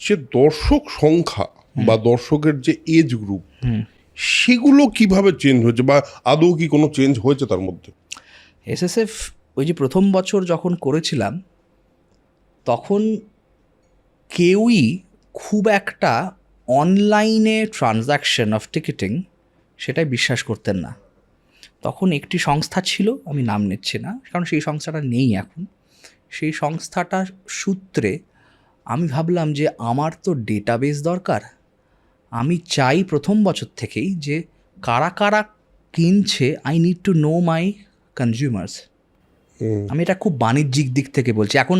যে দর্শক সংখ্যা বা দর্শকের যে এজ গ্রুপ সেগুলো কীভাবে চেঞ্জ হয়েছে বা আদৌ কি কোনো চেঞ্জ হয়েছে তার মধ্যে? এসএসএফ ওই যে প্রথম বছর যখন করেছিলাম তখন কেউই খুব একটা অনলাইনে ট্রানজ্যাকশন অফ টিকিটিং সেটাই বিশ্বাস করতেন না। তখন একটি সংস্থা ছিল আমি নাম নিচ্ছি না কারণ সেই সংস্থাটা নেই এখন। সেই সংস্থাটার সূত্রে আমি ভাবলাম যে আমার তো ডেটাবেস দরকার। আমি চাই প্রথম বছর থেকেই যে কারা কারা কিনছে I need to know my consumers আমি এটা খুব বাণিজ্যিক দিক থেকে বলছি। এখন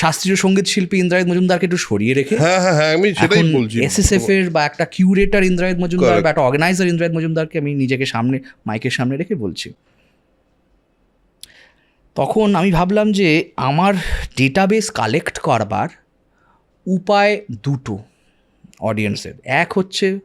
শাস্ত্রীয় সংগীত শিল্পী ইন্দ্রায়ত মজুমদারকে একটু সরিয়ে রেখে হ্যাঁ হ্যাঁ হ্যাঁ আমি সেটাই এখন বলছি। এসএসএফ এর বা একটা কিউরেটার ইন্দ্রায়ত মজুমদার বা একটা অর্গানাইজার ইন্দ্রায়ত মজুমদারকে আমি নিজেকে সামনে মাইকের সামনে রেখে বলছি। তখন আমি ভাবলাম যে আমার ডেটাবেস কালেক্ট করবার উপায় দুটো অডিয়েন্সের এক হচ্ছে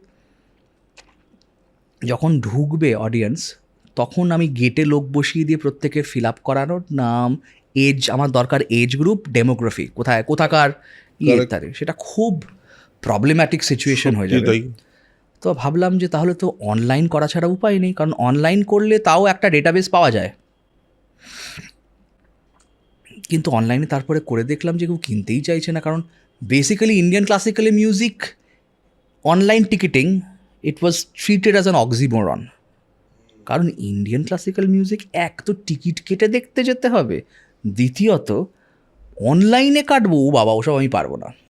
যখন ঢুকবে অডিয়েন্স তখন আমি গেটে লোক বসিয়ে দিয়ে প্রত্যেকের ফিল আপ করানোর নাম এজ আমার দরকার এজ গ্রুপ ডেমোগ্রাফি কোথায় কোথাকার ইয়ে সেটা খুব প্রবলেম্যাটিক সিচুয়েশন হয়ে যাবে। তো ভাবলাম যে তাহলে তো অনলাইন করা ছাড়া উপায় নেই কারণ অনলাইন করলে তাও একটা ডেটাবেস পাওয়া যায়। কিন্তু অনলাইনে তারপরে করে দেখলাম যে কেউ কিনতেই চাইছে না, কারণ basically Indian classically music online ticketing it was treated as an oxymoron কারণ ইন্ডিয়ান ক্লাসিক্যাল মিউজিক এক তো টিকিট কেটে দেখতে যেতে হবে, দ্বিতীয়ত অনলাইনে কাটবো বাবা, ওসব আমি পারব না।